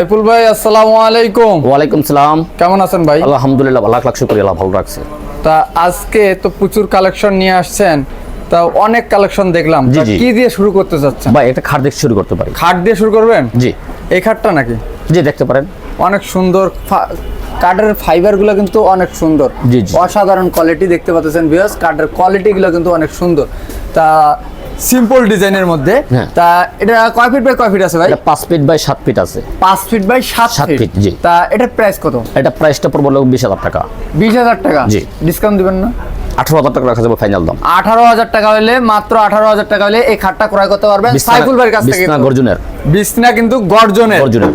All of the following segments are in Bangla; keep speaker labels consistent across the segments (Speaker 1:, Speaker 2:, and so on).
Speaker 1: সাইফুল ভাই আসসালামু আলাইকুম।
Speaker 2: ওয়ালাইকুম সালাম।
Speaker 1: কেমন আছেন ভাই?
Speaker 2: আলহামদুলিল্লাহ লাখ লাখ শুক্রিয়া ভালো রাখছে।
Speaker 1: তা আজকে তো প্রচুর কালেকশন নিয়ে আসছেন তা অনেক কালেকশন দেখলাম। কি দিয়ে শুরু করতে চাচ্ছেন?
Speaker 2: ভাই একটা খাট দেখে শুরু করতে পারি।
Speaker 1: খাট দিয়ে শুরু করবেন?
Speaker 2: জি।
Speaker 1: এই খাটটা নাকি?
Speaker 2: জি দেখতে পারেন।
Speaker 1: অনেক সুন্দর কাঠের ফাইবারগুলো কিন্তু অনেক সুন্দর। অসাধারণ কোয়ালিটি দেখতে পাচ্ছেন বিয়াস কাঠের কোয়ালিটিগুলো কিন্তু অনেক সুন্দর। তা সিম্পল ডিজাইনের মধ্যে।
Speaker 2: হ্যাঁ।
Speaker 1: তা এটা কয় ফিট বাই কয় ফিট আছে ভাই?
Speaker 2: এটা পাঁচ ফিট বাই সাত ফিট আছে।
Speaker 1: পাঁচ ফিট বাই সাত
Speaker 2: সাত
Speaker 1: ফিট
Speaker 2: জি।
Speaker 1: তা এটা প্রাইস কত?
Speaker 2: এটা প্রাইসটা পড়ব হলো বিশ হাজার টাকা।
Speaker 1: বিশ হাজার টাকা?
Speaker 2: জি।
Speaker 1: ডিসকাউন্ট দিবেন না?
Speaker 2: আঠারো হাজার টাকা রাখা যাবে ফাইনাল দাম।
Speaker 1: আঠারো হাজার টাকা হলে মাত্র আঠারো হাজার টাকা হলে এই খাটটা ক্রয় করতে পারবেন। সাইফুল ভাইয়ের কাছ থেকে
Speaker 2: গর্জনের।
Speaker 1: বিছনা কিন্তু গর্জনের।
Speaker 2: গর্জনের।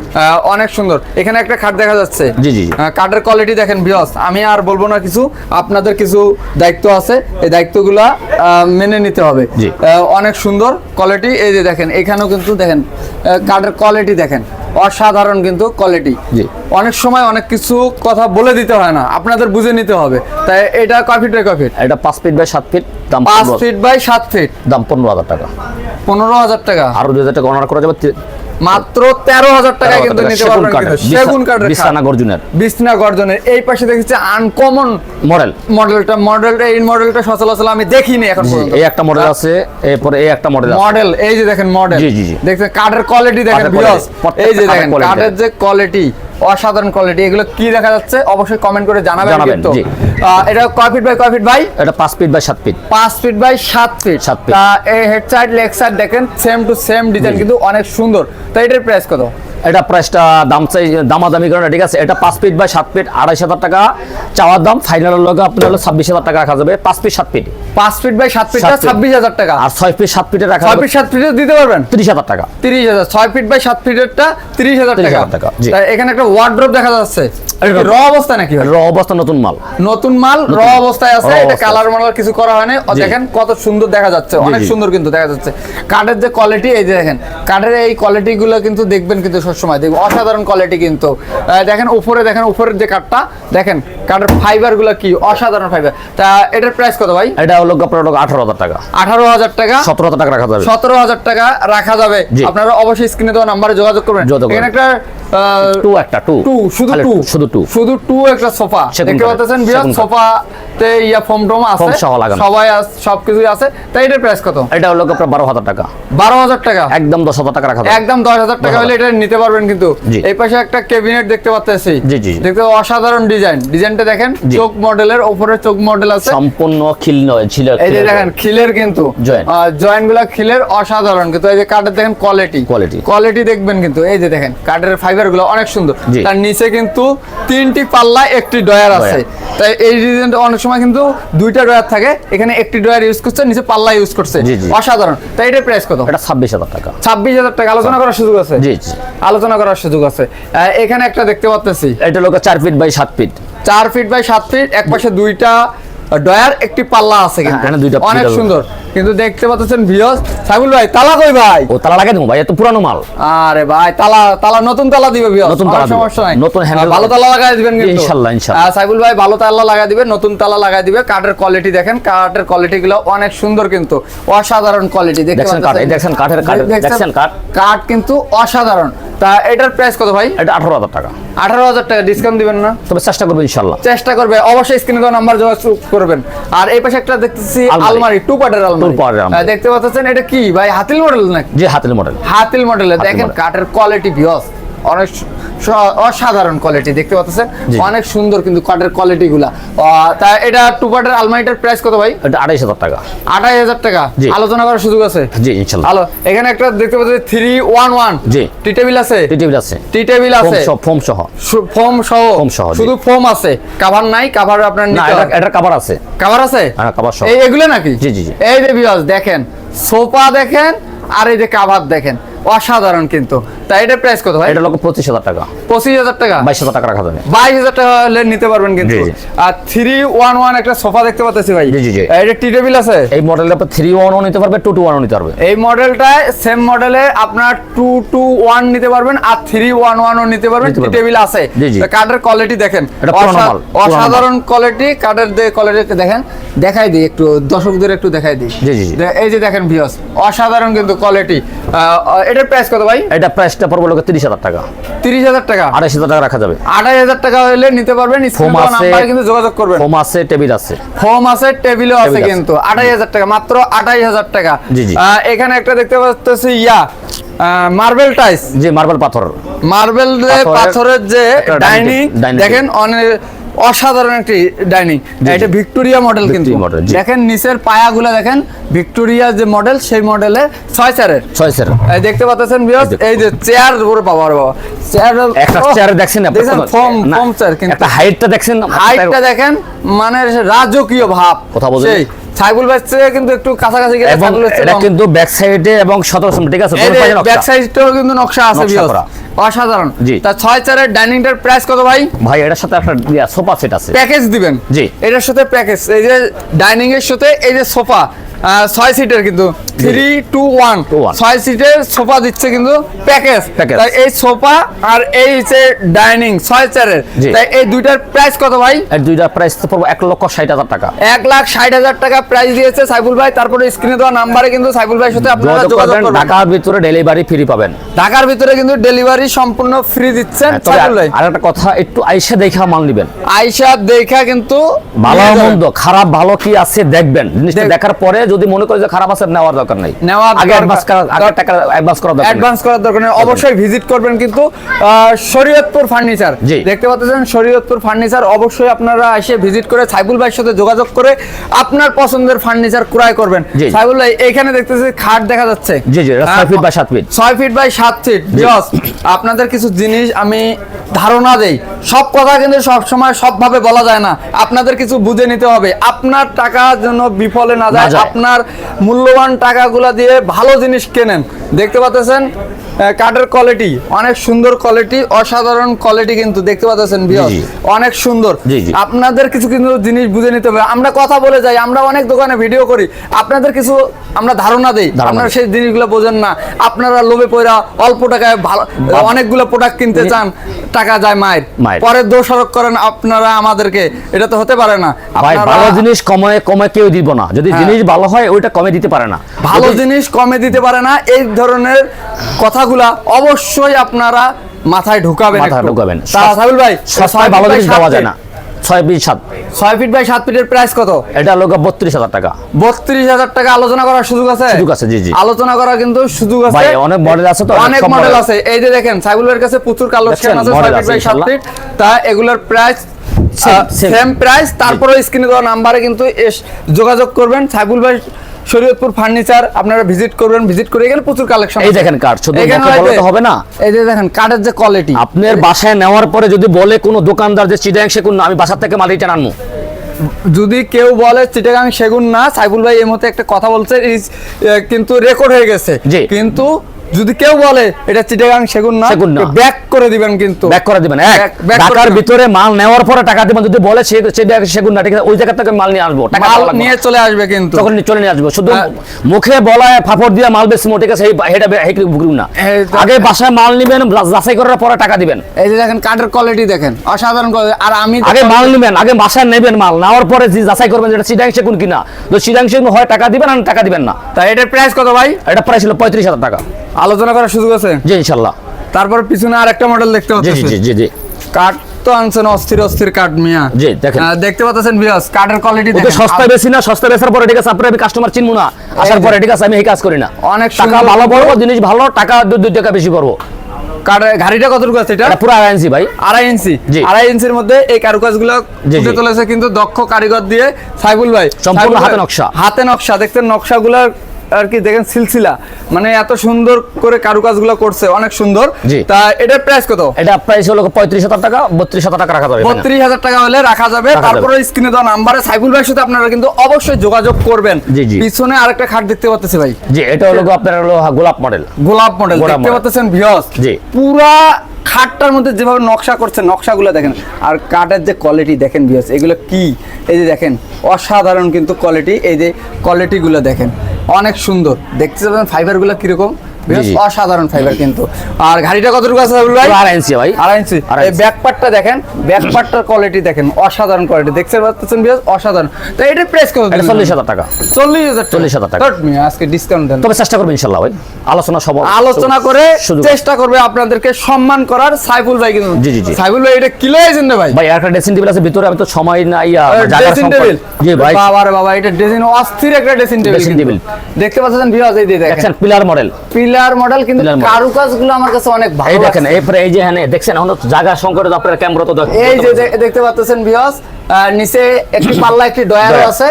Speaker 1: অনেক সুন্দর। এখানে একটা খাট দেখা যাচ্ছে।
Speaker 2: জি, জি।
Speaker 1: কাঠের কোয়ালিটি দেখেন বিয়স আমি আর বলব না কিছু আপনাদের কিছু দায়িত্ব আছে। এই দায়িত্বগুলা মেনে নিতে হবে। অনেক সুন্দর কোয়ালিটি এই যে দেখেন এখানেও কিন্তু দেখেন কাঠের কোয়ালিটি দেখেন। অসাধারণ কিন্তু কোয়ালিটি
Speaker 2: জি।
Speaker 1: অনেক সময় অনেক কিছু কথা বলে দিতে হয় না আপনাদের বুঝে নিতে হবে। তাই এটা কয় ফিট বাই কয় ফিট?
Speaker 2: এটা পাঁচ ফিট বাই সাত ফিট দাম
Speaker 1: পাঁচ ফিট বাই সাত ফিট।
Speaker 2: দাম পনেরো হাজার টাকা।
Speaker 1: পনেরো হাজার টাকা।
Speaker 2: আরও দুই হাজার টাকা অনার করা যাবে
Speaker 1: মাত্র তেরো হাজার টাকা কিন্তু নিতে পারবেন। সেগুন
Speaker 2: বিছানা-
Speaker 1: কাঠের
Speaker 2: বিছানা গর্জনের।
Speaker 1: বিছনা গর্জনের। এই পাশে দেখেছি আনকমন
Speaker 2: মডেল।
Speaker 1: মডেলটা। মডেলটা এই মডেলটা সচলাচল আমি দেখিনি এখন পর্যন্ত।
Speaker 2: এই একটা মডেল আছে এরপরে এই একটা মডেল আছে।
Speaker 1: মডেল এই যে দেখেন মডেল।
Speaker 2: জি, জি।
Speaker 1: দেখছেন কাঠের কোয়ালিটি দেখেন এই যে দেখেন কাঠের যে কোয়ালিটি অসাধারণ কোয়ালিটি এগুলো কি দেখা যাচ্ছে? অবশ্যই কমেন্ট করে জানাবেন
Speaker 2: জানাবেন,
Speaker 1: কিন্তু।
Speaker 2: জি।
Speaker 1: এটা কয় ফিট বাই কয় ফিট ভাই?
Speaker 2: এটা পাঁচ ফিট বাই সাত ফিট
Speaker 1: পাঁচ ফিট বাই সাত ফিট
Speaker 2: সাত ফিট
Speaker 1: তা এই হেড সাইড লেগ সাইড দেখেন সেম টু সেম ডিজাইন কিন্তু অনেক সুন্দর। তো এটার প্রাইস কত?
Speaker 2: এটা প্রাইসটা দাম চাই দামাদামি করে ঠিক আছে? এটা পাঁচ ফিট বাই সাত ফিট আড়াইশ হাজার টাকা। চাওয়ার দাম ফাইনালের লগে আপনার হলো ছাব্বিশ হাজার টাকা রাখা যাবে। পাঁচ ফিট সাত ফিট
Speaker 1: পাঁচ ফিট বাই সাত
Speaker 2: feet।
Speaker 1: ছাব্বিশ হাজার টাকা।
Speaker 2: আর ছয় ফিট সাত ফিটে রাখা
Speaker 1: ছয় ফিট সাত ফিটে দিতে পারবেন?
Speaker 2: তিরিশ হাজার টাকা।
Speaker 1: তিরিশ হাজার। ছয় ফিট বাই সাত ফিটেরটা তিরিশ হাজার টাকা।
Speaker 2: টাকা,
Speaker 1: এখানে একটা ওয়ার্ড্রপ দেখা যাচ্ছে। র অবস্থা নাকি
Speaker 2: র অবস্থা নতুন মাল।
Speaker 1: নতুন মাল র অবস্থায় আছে। এটা কালার মালার কিছু করা হয়নি দেখেন কত সুন্দর দেখা যাচ্ছে। অনেক সুন্দর কিন্তু দেখা যাচ্ছে। কাঠের যে কোয়ালিটি এই যে দেখেন। কাঠের এই কোয়ালিটি গুলো কিন্তু দেখবেন কিন্তু সবসময় দেখবেন অসাধারণ কোয়ালিটি কিন্তু। দেখেন উপরে দেখেন উপরের যে কাঠটা দেখেন কাঠের ফাইবারগুলো কি? অসাধারণ ফাইবার তা এটার প্রাইস কত ভাই?
Speaker 2: এটা হলো আপনার আঠারো হাজার টাকা।
Speaker 1: আঠারো হাজার টাকা?
Speaker 2: সতেরো হাজার টাকা রাখা যাবে।
Speaker 1: সতেরো হাজার টাকা রাখা যাবে। আপনারা অবশ্যই স্ক্রিনে দেওয়া নাম্বারে যোগাযোগ করবেন। এখানে একটা
Speaker 2: টু একটা টু।
Speaker 1: টু শুধু টু।
Speaker 2: শুধু টু।
Speaker 1: শুধু টু একটা সোফা দেখতে পাচ্ছেন বিরাট। সোফাতে ইয়া ফোম টোম আছে। সবাই সবকিছুই আছে। তাই এটার প্রাইস কত?
Speaker 2: এটা হলো আপনার বারো হাজার টাকা।
Speaker 1: বারো হাজার টাকা।
Speaker 2: একদম দশ হাজার টাকা রাখা
Speaker 1: একদম দশ হাজার টাকা হলে এটা নিতে পারবেন কিন্তু। এই পাশে একটা ক্যাবিনেট দেখতে পাচ্ছি
Speaker 2: জি, জি।
Speaker 1: দেখতে অসাধারণ ডিজাইন ডিজাইন ডিজাইনটা দেখেন। চোখ মডেলের উপরে চোখ মডেল আছে।
Speaker 2: সম্পূর্ণ খিল নয় ছিল
Speaker 1: এই যে দেখেন খিলের কিন্তু জয়েন্টগুলা খিলের অসাধারণ কিন্তু। এই যে কাঠের দেখেন কোয়ালিটি
Speaker 2: Quality।
Speaker 1: কোয়ালিটি দেখবেন কিন্তু। এই যে দেখেন কাঠের ফাইবারগুলো অনেক সুন্দর। তার নিচে কিন্তু তিনটি পাল্লা একটি ডয়ার আছে। তাই এই ডিজাইনটা অনেক সময় কিন্তু দুইটা ডয়ার থাকে। এখানে একটি ডয়ার ইউজ করছে নিচে পাল্লা ইউজ করছে। অসাধারণ। তাই এটার প্রাইস কত?
Speaker 2: এটা ছাব্বিশ হাজার টাকা।
Speaker 1: ছাব্বিশ হাজার টাকা। আলোচনা করার সুযোগ আছে?
Speaker 2: জি, জি।
Speaker 1: আলোচনা করার সুযোগ আছে। এখানে একটা দেখতে পাচ্ছি
Speaker 2: এটা হলো চার ফিট বাই সাত ফিট
Speaker 1: চার ফিট বাই সাত ফিট এক পাশে দুইটা ডয়ার একটি পাল্লা আছে কিন্তু।
Speaker 2: দুইটা
Speaker 1: অনেক সুন্দর। কিন্তু দেখতে পাচ্ছেন ভিউস সাইবুল ভাই তালা কই ভাই?
Speaker 2: ও তালা দেবো ভাই এত পুরানো মাল।
Speaker 1: আরে ভাই তালা তালা নতুন তালা দিবে ভিউস
Speaker 2: নতুন তালা
Speaker 1: সমস্যা নাই।
Speaker 2: নতুন
Speaker 1: আহ, ভালো তালা লাগাই দিবেন কিন্তু।
Speaker 2: ইনশাল্লাহ।
Speaker 1: আহ, সাইবুল ভাই ভালো তালা লাগাই দিবে নতুন তালা লাগাই দিবে। কাঠের কোয়ালিটি দেখেন কাঠের কোয়ালিটি গুলো অনেক সুন্দর কিন্তু। অসাধারণ কোয়ালিটি
Speaker 2: দেখছেন কাঠ, এই দেখছেন কাঠের কাঠ, দেখছেন কাঠ?
Speaker 1: কাঠ কিন্তু অসাধারণ। তা এটার প্রাইস কত ভাই?
Speaker 2: এটা আঠারো হাজার টাকা।
Speaker 1: আঠারো হাজার টাকা ডিসকাউন্ট দিবেন না?
Speaker 2: তবে চেষ্টা করব ইনশাল্লাহ।
Speaker 1: চেষ্টা করবে। অবশ্যই স্ক্রিনে দেওয়া নাম্বার যোগাযোগ করবেন। আর এই পাশে একটা দেখতেছি
Speaker 2: আলমারি।
Speaker 1: টু পার্টের আলমারি। দেখতে পাচ্ছেন এটা কি ভাই হাতিল মডেল নাকি?
Speaker 2: জি হাতিল মডেল
Speaker 1: হাতিল মডেল দেখেন। কাঠের কোয়ালিটি ভিউস অনেক অসাধারণ কোয়ালিটি দেখতে পাচ্ছেন? অনেক সুন্দর কিন্তু কাঠের কোয়ালিটি গুলা। তা এটা টু পার্টের আলমারিটার প্রাইস কত ভাই?
Speaker 2: এটা আড়াইশ হাজার টাকা।
Speaker 1: আঠাশ হাজার টাকা? আলোচনা করার সুযোগ আছে?
Speaker 2: জি ইনশাল্লাহ।
Speaker 1: এখানে একটা দেখতে পাচ্ছি থ্রি ওয়ান ওয়ান
Speaker 2: জি।
Speaker 1: টি টেবিল আছে?
Speaker 2: টি টেবিল আছে।
Speaker 1: টি টেবিল আছে?
Speaker 2: ফোম সহ।
Speaker 1: ফোম সহ?
Speaker 2: ফোম সহ,
Speaker 1: শুধু ফোম আছে? কাভার নাই? কাভার আপনার
Speaker 2: না এটা। আছে।
Speaker 1: কাভার আছে?
Speaker 2: হ্যাঁ সহ।
Speaker 1: এই এগুলো নাকি?
Speaker 2: জি, জি, জি।
Speaker 1: এই যে দেখেন সোফা দেখেন আর এই যে কাভার দেখেন। অসাধারণ কিন্তু। তাই প্রাইস কত ভাই?
Speaker 2: এটা লোক পঁচিশ হাজার টাকা।
Speaker 1: পঁচিশ হাজার টাকা?
Speaker 2: বাইশ হাজার টাকা রাখা যাবে।
Speaker 1: বাইশ হাজার টাকা হলে নিতে পারবেন কিন্তু। আর থ্রি ওয়ান ওয়ান একটা সোফা দেখতে পাচ্ছি ভাই।
Speaker 2: জি, জি, জি।
Speaker 1: এটা টি টেবিল আছে?
Speaker 2: এই মডেলটা থ্রি ওয়ানও নিতে পারবে টু টু ওয়ানও নিতে পারবে।
Speaker 1: এই মডেলটায় সেম মডেলে আপনার টু টু ওয়ান নিতে পারবেন আর থ্রি ওয়ান ওয়ানও নিতে পারবেন। টি টেবিল আছে। কার্ডের কোয়ালিটি দেখেন। অসাধারণ কোয়ালিটি কার্ডের কোয়ালিটি দেখেন দেখাই দিই একটু দর্শকদের একটু দেখাই দিই।
Speaker 2: জি, জি।
Speaker 1: এই যে দেখেন ভিউস অসাধারণ কিন্তু কোয়ালিটি এটার প্রাইস কত ভাই?
Speaker 2: এটা প্রাইস প্রাইসটা পড়বে লোকে তিরিশ হাজার টাকা।
Speaker 1: তিরিশ হাজার টাকা?
Speaker 2: আড়াইশ হাজার টাকা রাখা যাবে।
Speaker 1: আড়াই হাজার টাকা হলে নিতে পারবেন
Speaker 2: ফোম আছে
Speaker 1: কিন্তু যোগাযোগ করবেন।
Speaker 2: ফোম আছে টেবিল আছে।
Speaker 1: ফোম আছে টেবিলও আছে কিন্তু। আড়াই হাজার টাকা মাত্র আড়াই হাজার টাকা।
Speaker 2: জি, জি।
Speaker 1: এখানে একটা দেখতে পাচ্ছি ইয়া মার্বেল টাইস।
Speaker 2: যে মার্বেল পাথর।
Speaker 1: মার্বেল
Speaker 2: পাথরের
Speaker 1: যে ডাইনিং দেখেন অনেক অসাধারণ একটি ডাইনিং। এটা ভিক্টোরিয়া মডেল কিন্তু। দেখেন নিচের পায়াগুলো দেখেন ভিক্টোরিয়া যে মডেল সেই মডেলের ছয় চারের
Speaker 2: ছয় স্যার
Speaker 1: এই দেখতে পাচ্ছেন বিয়স এই যে চেয়ার উপরে বাবা রে বাবা চেয়ার
Speaker 2: একটা চেয়ার দেখছেন আপনি?
Speaker 1: ফোম
Speaker 2: না,
Speaker 1: চেয়ার কিন্তু।
Speaker 2: একটা হাইটটা দেখছেন?
Speaker 1: হাইটটা দেখেন মানে রাজকীয় ভাব।
Speaker 2: কথা বলছেন?
Speaker 1: সেই সাইবুল ভাই কিন্তু একটু কাছাকাছি গেলে
Speaker 2: এটা কিন্তু ব্যাক সাইডে এবং সতেরোশো ঠিক আছে?
Speaker 1: ব্যাক। সাইডটাও কিন্তু নকশা আছে বিয়স। অসাধারণ।
Speaker 2: জি।
Speaker 1: তা ছয় চারের ডাইনিংটার প্রাইস কত ভাই?
Speaker 2: ভাই এটার সাথে একটা সোফা সেট আছে।
Speaker 1: প্যাকেজ দিবেন?
Speaker 2: জি।
Speaker 1: এটার সাথে প্যাকেজ এই যে ডাইনিং এর সাথে এই যে সোফা ছয় সিটের কিন্তু। থ্রি টু ওয়ান ছয় সিটের সোফা দিচ্ছে কিন্তু প্যাকেজ। তাই এই সোফা আর এই যে ডাইনিং ছয় চেয়ারের তাই এই দুইটার প্রাইস কত ভাই?
Speaker 2: এর প্রাইস তো পড়ব এক লক্ষ ষাট হাজার টাকা।
Speaker 1: এক লাখ ষাট হাজার টাকা প্রাইস দিয়েছে সাইফুল ভাই। তারপরে স্ক্রিনে দেওয়া নাম্বারে কিন্তু সাইফুল ভাইয়ের সাথে আপনারা
Speaker 2: যোগাযোগ
Speaker 1: যোগাযোগ
Speaker 2: করবেন
Speaker 1: করবেন।
Speaker 2: ঢাকার ভিতরে ডেলিভারি ফ্রি পাবেন।
Speaker 1: ঢাকার ভিতরে কিন্তু ডেলিভারি সম্পূর্ণ ফ্রি দিচ্ছেন
Speaker 2: হ্যাঁ,
Speaker 1: সাইফুল ভাই।
Speaker 2: আর একটা কথা একটু আইসা দেখা মাল নিবেন।
Speaker 1: আইসা দেখা কিন্তু
Speaker 2: ভালো মন্দ খারাপ ভালো কি আছে দেখবেন। জিনিসটা দেখার পরে যদি মনে করে যে খারাপ আছে নেওয়ার দরকার নেই।
Speaker 1: নেওয়ার
Speaker 2: আগে অ্যাডভান্স করা আগে টাকা অ্যাডভান্স করা দরকার
Speaker 1: অ্যাডভান্স করার দরকার নেই। অবশ্যই ভিজিট করবেন কিন্তু শরীয়তপুর ফার্নিচার দেখতে পাচ্ছেন শরীয়তপুর ফার্নিচার অবশ্যই আপনারা এসে ভিজিট করে সাইবুল ভাইয়ের সাথে যোগাযোগ করে আপনার পছন্দের ফার্নিচার ক্রয় করবেন। সাইবুল ভাই এখানে দেখতেছি খাট দেখা যাচ্ছে।
Speaker 2: জি জি এটা ছয়
Speaker 1: আহ,
Speaker 2: ফিট বা সাত ফিট
Speaker 1: ছয় ফিট বাই সাত ফিট জস আপনাদের কিছু জিনিস আমি ধারণা দেই। সব কথা কিন্তু সবসময় সবভাবে বলা যায় না। আপনাদের কিছু বুঝে নিতে হবে। আপনার টাকা যেন বিফলে না যায়
Speaker 2: যায়।
Speaker 1: আপনার মূল্যবান টাকাগুলো দিয়ে ভালো জিনিস কেনেন। দেখতে পাচ্ছেন? কাঠের কোয়ালিটি অনেক সুন্দর কোয়ালিটি অসাধারণ কোয়ালিটি কিন্তু দেখতে পাচ্ছেন অনেক সুন্দর। আপনাদের কিছু কিন্তু জিনিস বুঝে নিতে হবে। আমরা কথা বলে যাই আমরা অনেক দোকানে ভিডিও করি। আপনাদের কিছু আমরা ধারণা দেই। আপনারা সেই জিনিসগুলো বোঝেন না। আপনারা লোভে পয়রা অল্প টাকায় ভালো অনেকগুলো প্রোডাক্ট কিনতে চান টাকা যায় মায়ের। পরে দোষারোপ করেন আপনারা আমাদেরকে। এটা তো হতে পারে না।
Speaker 2: ভাই ভালো জিনিস কমে কমে কেউ দিব না। যদি
Speaker 1: হ্যাঁ।
Speaker 2: জিনিস ভালো হয় ওইটা কমে দিতে পারে না।
Speaker 1: ভালো জিনিস কমে দিতে পারে না। এই ধরনের কথাগুলা অবশ্যই আপনারা মাথায় ঢুকাবেন
Speaker 2: মাথা
Speaker 1: একটু।
Speaker 2: ঢুকাবেন।
Speaker 1: সাবিল ভাই
Speaker 2: সস্তায় ভালো জিনিস দেওয়া যায় না। ছয় বিশ সাত।
Speaker 1: ছয় ফিট বাই সাত ফিটের প্রাইস কত?
Speaker 2: এটা লোক বত্রিশ হাজার টাকা।
Speaker 1: বত্রিশ হাজার টাকা আলোচনা করার সুযোগ আছে?
Speaker 2: সুযোগ আছে, জি, জি।
Speaker 1: আলোচনা করার কিন্তু সুযোগ আছে।
Speaker 2: ভাই, অনেক model আছে তো, অনেক
Speaker 1: মডেল আছে। এই যে দেখেন সাইবুল ভাইয়ের কাছে প্রচুর কালেকশন আছে ছয় ফিট বাই সাত। ফিট তা এগুলোর প্রাইস। সেম প্রাইস তারপরে স্ক্রিনে দেওয়া নাম্বারে কিন্তু যোগাযোগ করবেন। সাইবুল ভাই শরীয়তপুর ফার্নিচার আপনারা ভিজিট করবেন ভিজিট করে এখানে প্রচুর কালেকশন
Speaker 2: এই দেখেন কার্ড শুধু তো হবে না।
Speaker 1: এই যে দেখেন কাঠের যে কোয়ালিটি
Speaker 2: আপনার বাসায় নেওয়ার পরে যদি বলে কোনো দোকানদার যে চিটাং সে কোন আমি বাসার থেকে মাল এটা আনব।
Speaker 1: যদি কেউ বলে চিটাগাং সেগুন না সাইবুল ভাই এই মতে একটা কথা বলছে কিন্তু রেকর্ড হয়ে গেছে। কিন্তু যদি কেউ বলে এটা চিটাগাং সেগুন না
Speaker 2: সেগুন না।
Speaker 1: ব্যাক করে দিবেন কিন্তু।
Speaker 2: ব্যাক করে দিবেন এক। ঢাকার ভিতরে মাল নেওয়ার পরে টাকা দিবেন যদি বলে সে সে ব্যাগ- সেগুন না ঠিক আছে ওই জায়গা থেকে মাল নিয়ে আসব টাকা
Speaker 1: মাল। নিয়ে চলে আসবে কিন্তু।
Speaker 2: তখন চলে নিয়ে আসব শুধু
Speaker 1: হ্যাঁ।
Speaker 2: মুখে বলায় ফাফড় দিয়ে মাল বেশি আছে এই- এটা হেঁটে বুকরুম না। আগে বাসায় মাল নিবেন যাচাই করার পরে টাকা দিবেন।
Speaker 1: এই যে দেখেন কার্ডের কোয়ালিটি দেখেন অসাধারণ আর আমি
Speaker 2: আগে মাল নিবেন আগে বাসায় নেবেন মাল নেওয়ার পরে যে যাচাই করবেন যেটা সিডাং সেগুন কিনা। তো সিডাং সেগুন হয় টাকা দিবেন আর টাকা দিবেন না।
Speaker 1: তাই এটার প্রাইস কত ভাই?
Speaker 2: এটা প্রাইস ছিল পঁয়ত্রিশ হাজার টাকা।
Speaker 1: আলোচনা করার সুযোগ আছে?
Speaker 2: জি ইনশাল্লাহ।
Speaker 1: তারপর পিছনে আর একটা মডেল দেখতে
Speaker 2: জি জি জি জি
Speaker 1: কার্ড তো আনছেন অস্থির অস্থির কার্ড মিয়া।
Speaker 2: জি, দেখেন।
Speaker 1: দেখতে পাচ্ছেন বিয়াস কার্ডের কোয়ালিটি দেখেন।
Speaker 2: সস্তা বেশি না সস্তা বেচার পরে ঠিক আছে আপনার আমি কাস্টমার চিনবো না। আসার পরে ঠিক আছে আমি এই কাজ করি না।
Speaker 1: অনেক
Speaker 2: টাকা ভালো পড়ব জিনিস ভালো টাকা দুই টাকা বেশি পড়ব।
Speaker 1: গাড়িটা কতটুকু আছে এটা?
Speaker 2: পুরো আড়াইছি ভাই।
Speaker 1: আড়াই ইঞ্চি। আড়াই ইঞ্চির মধ্যে এই কারুকাজগুলো ফুটে। তুলেছে কিন্তু দক্ষ কারিগর দিয়ে সাইবুল ভাই।
Speaker 2: সম্পূর্ণ হাতে নকশা।
Speaker 1: হাতে নকশা। দেখতেন নকশাগুলো আর কি দেখেন সিলসিলা। মানে এত সুন্দর করে কারুকাজগুলো করছে অনেক সুন্দর। তা এটার প্রাইস কত?
Speaker 2: এটা প্রাইস হলো পঁয়ত্রিশ হাজার টাকা বত্রিশ হাজার টাকা রাখা যাবে
Speaker 1: বত্রিশ হাজার টাকা হলে রাখা যাবে। তারপরে স্ক্রিনে দেওয়া নাম্বারে সাইবুল ভাইয়ের সাথে আপনারা কিন্তু অবশ্যই যোগাযোগ করবেন। পিছনে আরেকটা খাট দেখতে পাচ্ছি ভাই।
Speaker 2: জি এটা হলো আপনার হলো গোলাপ মডেল
Speaker 1: গোলাপ মডেল দেখতে পাচ্ছেন
Speaker 2: জি।
Speaker 1: পুরা খাটটার মধ্যে যেভাবে নকশা করছে নকশাগুলো দেখেন। আর কাঠের যে কোয়ালিটি দেখেন ভিউয়ার্স এগুলো কি? এই যে দেখেন অসাধারণ কিন্তু কোয়ালিটি এই যে কোয়ালিটিগুলো দেখেন। অনেক সুন্দর দেখতে পাবেন ফাইবারগুলো কীরকম। অসাধারণ ফাইবার কিন্তু। আর গাড়িটা কতটুকু আছে ভাই?
Speaker 2: আড়াই ইঞ্চি ভাই।
Speaker 1: আড়াই ইঞ্চি। এই
Speaker 2: ইঞ্চি।
Speaker 1: ব্যাক পার্টটা দেখেন ব্যাক পার্টটার কোয়ালিটি দেখেন অসাধারণ কোয়ালিটি দেখতে পাচ্ছেন বিয়াস অসাধারণ। তো এটার প্রাইস কত
Speaker 2: এটা চল্লিশ হাজার টাকা।
Speaker 1: চল্লিশ হাজার
Speaker 2: 40,000 টাকা।
Speaker 1: Not me, আজকে ডিসকাউন্ট দেন।
Speaker 2: তবে চেষ্টা করবেন ইনশাল্লাহ ভাই। আলোচনা সব
Speaker 1: আলোচনা করে চেষ্টা করবে আপনাদেরকে সম্মান করার সাইফুল ভাই কিন্তু।
Speaker 2: জি, জি, জি।
Speaker 1: সাইফুল ভাই এটা কিলো এজেন্ট ভাই?
Speaker 2: ভাই একটা ড্রেসিং টেবিল আছে ভিতরে আমি তো সময় নাই
Speaker 1: ড্রেসিং। টেবিল
Speaker 2: জি ভাই।
Speaker 1: বাবা রে বাবা এটা ড্রেসিং অস্থির একটা ড্রেসিং টেবিল। দেখতে পাচ্ছেন ভিউয়ার্স এই দেখেন।
Speaker 2: পিলার মডেল
Speaker 1: পিলার মডেল কিন্তু। কারুকাজগুলো আমার কাছে অনেক
Speaker 2: এই
Speaker 1: ভালো
Speaker 2: দেখেন এরপরে এই যে হ্যাঁ দেখছেন এখন জায়গা সংকটে আপনার ক্যামেরা তো
Speaker 1: এই যে দেখতে পাচ্ছেন। ভিউয়ার্স নিচে একটি পাল্লা একটি ডয়ারও আছে।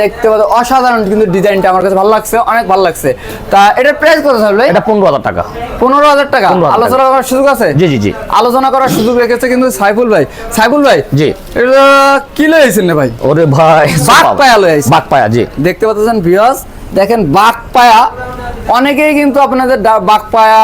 Speaker 1: দেখতে পাচ্ছেন অসাধারণ কিন্তু ডিজাইনটা আমার কাছে ভালো লাগছে অনেক ভালো লাগছে। তা এটার প্রাইস কত থাকবে
Speaker 2: এটা পনেরো হাজার টাকা।
Speaker 1: পনেরো হাজার টাকা। আলোচনা করার সুযোগ আছে?
Speaker 2: জি জি জি।
Speaker 1: আলোচনা করার সুযোগ রেখেছে কিন্তু সাইফুল ভাই। সাইফুল ভাই
Speaker 2: জি।
Speaker 1: এটা কি লইছেন রে ভাই?
Speaker 2: ওরে ভাই
Speaker 1: বাঘ পায়া লয়ে আইছে।
Speaker 2: বাঘ পায়া জি।
Speaker 1: দেখতে পাচ্ছেন ভিউয়ার্স দেখেন বাঘ পায়া অনেকেই কিন্তু আপনাদের ডা- বাঘ পায়া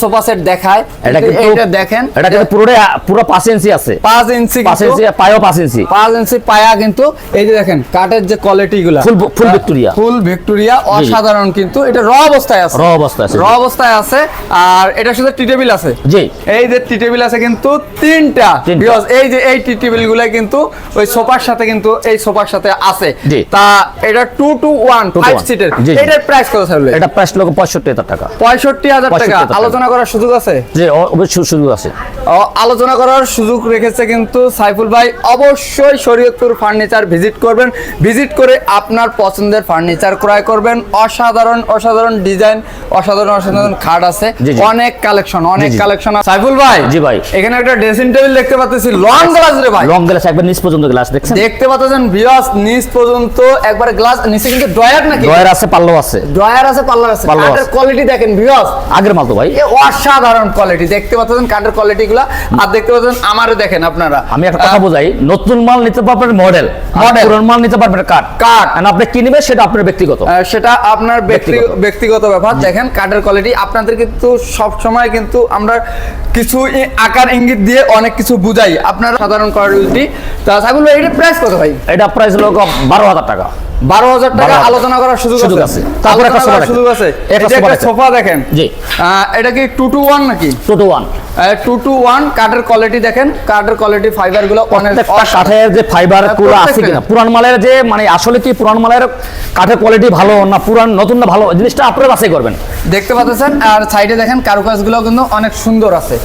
Speaker 1: সোফা সেট দেখায়।
Speaker 2: এটা
Speaker 1: কিন্তু এইটা দেখেন।
Speaker 2: এটা কিন্তু পুরোটাই পুরো পাঁচ ইঞ্চি আছে।
Speaker 1: পাঁচ ইঞ্চি
Speaker 2: পাঁচ ইঞ্চি পায়ও পাঁচ ইঞ্চি।
Speaker 1: পাঁচ ইঞ্চি পায়া কিন্তু এই যে দেখেন কাঠের যে কোয়ালিটি গুলা।
Speaker 2: ফুল ফুল ভিক্টোরিয়া
Speaker 1: ফুল ভিক্টোরিয়া অসাধারণ কিন্তু। এটা র অবস্থায় আছে।
Speaker 2: র অবস্থা আছে
Speaker 1: র অবস্থায় আছে। আর এটা শুধু টি টেবিল আছে।
Speaker 2: জি।
Speaker 1: এই যে টি টেবিল আছে কিন্তু তিনটা। Because এই যে এই টি টেবিলগুলা কিন্তু ওই সোফার সাথে কিন্তু এই সোফার সাথে আছে। তা এটা two two one
Speaker 2: Two to
Speaker 1: five
Speaker 2: one।
Speaker 1: সিটের
Speaker 2: জি, জি।
Speaker 1: এটার প্রাইস কত থাকবে
Speaker 2: এটা প্রাইস লোক পঁয়ষট্টি হাজার টাকা।
Speaker 1: পঁয়ষট্টি হাজার টাকা।
Speaker 2: 65,000
Speaker 1: আলোচনা করার সুযোগ আছে?
Speaker 2: যে অবশ্যই সুযোগ আছে।
Speaker 1: আলোচনা করার সুযোগ রেখেছে কিন্তু সাইফুল ভাই অবশ্যই শরীয়তপুর ফার্নিচার ভিজিট করবেন। ভিজিট করে আপনার পছন্দের ফার্নিচার ক্রয় করবেন। অসাধারণ অসাধারণ ডিজাইন অসাধারণ অসাধারণ খাট আছে। অনেক কালেকশন অনেক। কালেকশন সাইফুল ভাই!
Speaker 2: জি ভাই।
Speaker 1: এখানে একটা ড্রেসিং টেবিল দেখতে পাচ্ছি লং গ্লাস রে ভাই।
Speaker 2: লং গ্লাস একবার নিচ পর্যন্ত গ্লাস দেখছেন?
Speaker 1: দেখতে পাচ্ছেন ভিউয়ার্স নিচ পর্যন্ত একবার গ্লাস নিচে কিন্তু ড্রয়ার নাকি?
Speaker 2: ডয়ার আছে পাল্লো আছে।
Speaker 1: ড্রয়ার আছে পাল্লার আছে।
Speaker 2: পাল্লা
Speaker 1: কোয়ালিটি দেখেন ভিউয়ার্স
Speaker 2: আগের মাল তো ভাই
Speaker 1: অসাধারণ কোয়ালিটি দেখতে পাচ্ছেন কাঠের কোয়ালিটি গুলা। আর দেখতে পাচ্ছেন আমারে দেখেন আপনারা।
Speaker 2: আমি একটা কথা বোঝাই নতুন মাল নিতে পারবেন মডেল
Speaker 1: Model।
Speaker 2: মডেল পুরান মাল নিতে পারবেন কাঠ।
Speaker 1: কাঠ।
Speaker 2: আপনি সেটা আপনার ব্যক্তিগত।
Speaker 1: সেটা আপনার
Speaker 2: ব্যক্তিগত।
Speaker 1: ব্যক্তিগত ব্যাপার। দেখেন কাঠের কোয়ালিটি আপনাদের কিন্তু সব সময় কিন্তু আমরা কিছু আকার ইঙ্গিত দিয়ে অনেক কিছু বুঝাই। আপনার সাধারণ কোয়ালিটি তা সাইবুল ভাই এটা প্রাইস কত ভাই?
Speaker 2: এটা প্রাইস হলো বারো হাজার টাকা।
Speaker 1: বারো হাজার টাকা আলোচনা করার সুযোগ আছে।
Speaker 2: তারপর একটা সোফা
Speaker 1: সুযোগ আছে।
Speaker 2: একটা সোফা দেখেন। জি।
Speaker 1: এটা কি টু টু ওয়ান নাকি?
Speaker 2: Two two one.
Speaker 1: Two two one কাঠের কোয়ালিটি দেখেন। কাঠের কোয়ালিটি ফাইবারগুলো অনেক
Speaker 2: প্রত্যেকটা। কাঠের যে ফাইবার
Speaker 1: হ্যাঁ,
Speaker 2: গুলো আছে কিনা? পুরান মালের যে মানে আসলে কি পুরান মালের কাঠের কোয়ালিটি ভালো না পুরান নতুন না ভালো? জিনিসটা আপনারা বাছাই করবেন।
Speaker 1: দেখতে পাচ্ছেন আর সাইডে দেখেন কারুকাজগুলো কিন্তু অনেক সুন্দর আছে।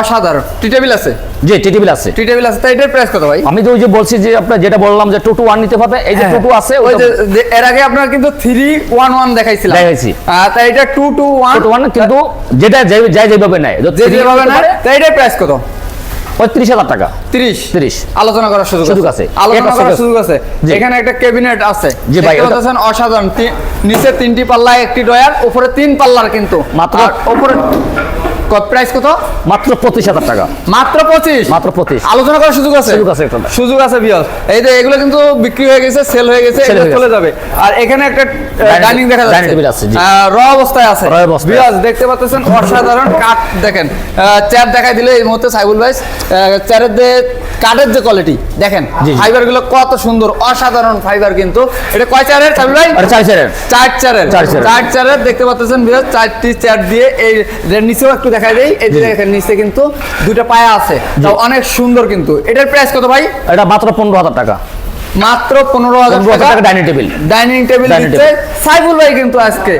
Speaker 1: অসাধারণ। টি টেবিল আছে?
Speaker 2: জি টিটিবিল আছে।
Speaker 1: টি টেবিল আছে তাই এটার প্রাইস কত ভাই?
Speaker 2: আমি তো ওই যে বলছি যে আপনার যেটা বললাম যে টু টু ওয়ান নিতে পারবে এই যে টু টু আছে
Speaker 1: হ্যাঁ, ওই যে এর আগে আপনার কিন্তু থ্রি ওয়ান ওয়ান দেখাইছিলাম।
Speaker 2: দেখাইছি।
Speaker 1: তাই এটা two two one
Speaker 2: two two one কিন্তু যেটা যাই যেভাবে নেয়
Speaker 1: যে যেভাবে না তাই এটার প্রাইস কত?
Speaker 2: পঁয়ত্রিশ হাজার টাকা।
Speaker 1: তিরিশ।
Speaker 2: তিরিশ।
Speaker 1: আলোচনা করার সুযোগ
Speaker 2: সুযোগ আছে।
Speaker 1: আলোচনা করার
Speaker 2: সুযোগ-
Speaker 1: আছে। এখানে একটা ক্যাবিনেট আছে।
Speaker 2: ভাই,
Speaker 1: অসাধারণ। নিচে তিনটি পাল্লা একটি ডয়ার উপরে তিন পাল্লার কিন্তু।
Speaker 2: মাত্র-
Speaker 1: উপরে প্রাইস কত?
Speaker 2: মাত্র পঁচিশ হাজার টাকা।
Speaker 1: মাত্র পঁচিশ?
Speaker 2: মাত্র পঁচিশ।
Speaker 1: আলোচনা করার সুযোগ আছে?
Speaker 2: সুযোগ আছে।
Speaker 1: সুযোগ আছে বিয়স এই যে এগুলো কিন্তু বিক্রি হয়ে গেছে সেল হয়ে গেছে চলে যাবে। আর এখানে একটা ডাইনিং দেখা যাচ্ছে।
Speaker 2: আছে,
Speaker 1: র অবস্থায় আছে।
Speaker 2: raw
Speaker 1: দেখতে পাচ্ছেন অসাধারণ কাঠ দেখেন। চেয়ার দেখাই দিলে এই মুহূর্তে সাইবুল ভাই চেয়ারের যে কাঠের যে কোয়ালিটি দেখেন। ফাইবারগুলো কত সুন্দর অসাধারণ ফাইবার কিন্তু। এটা কয় চেয়ারের সাইবুল ভাই?
Speaker 2: চার
Speaker 1: চেয়ারের
Speaker 2: চার চেয়ারের।
Speaker 1: চার চেয়ারের দেখতে পাচ্ছেন বিয়স চারটি চেয়ার দিয়ে এই নিচেও একটু দেখাই দেই। এই যে দেখেন নিচে কিন্তু দুটো পায়া আছে। অনেক সুন্দর কিন্তু। এটার প্রাইস কত ভাই?
Speaker 2: এটা মাত্র পনেরো হাজার টাকা।
Speaker 1: মাত্র পনেরো হাজার টাকা
Speaker 2: ডাইনিং টেবিল
Speaker 1: ডাইনিং টেবিল দিচ্ছে। সাইফুল ভাই কিন্তু আজকে।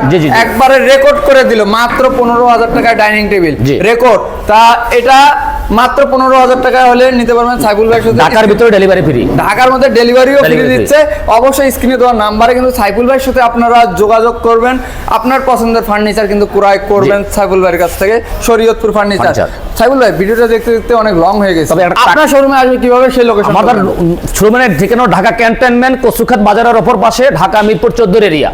Speaker 1: একবারে রেকর্ড করে দিল। মাত্র পনেরো হাজার টাকা ডাইনিং টেবিল। রেকর্ড তা এটা মাত্র পনেরো হাজার টাকা হলে নিতে পারবেন সাইফুল ভাই শুধু
Speaker 2: ঢাকার ভিতরে ডেলিভারি ফ্রি
Speaker 1: ঢাকার মধ্যে ডেলিভারিও ফ্রি দিচ্ছে। অবশ্যই স্ক্রিনে দেওয়া নাম্বারে কিন্তু সাইফুল ভাইয়ের সাথে আপনারা যোগাযোগ করবেন। আপনার পছন্দের ফার্নিচার কিন্তু ক্রয় করবেন সাইফুল ভাইয়ের কাছ থেকে। শরীয়তপুর ফার্নিচার। সাইফুল ভাই ভিডিওটা দেখতে দেখতে অনেক লং হয়ে গেছে। আপনার শোরুমে আসবে কীভাবে? সেই লোকেশন
Speaker 2: আমাদের শোরুমের ঠিকানা ঢাকা ক্যান্টনমেন্ট কচুখাত বাজারের অপর পাশে ঢাকা মিরপুর চোদ্দোর এরিয়া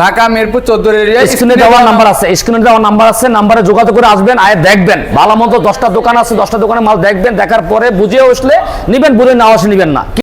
Speaker 1: ঢাকা মিরপুর চোদ্দ এরিয়া
Speaker 2: স্ক্রিনে দেওয়া নাম্বার আছে স্ক্রিনে দেওয়ার নাম্বার আছে নাম্বারে যোগাযোগ করে আসবেন আয় দেখবেন। ভালো মতো দশটা দোকান আছে দশটা দোকানে মাল দেখবেন দেখার পরে বুঝিয়ে আসলে নিবেন বুঝে না আসলে নিবেন না।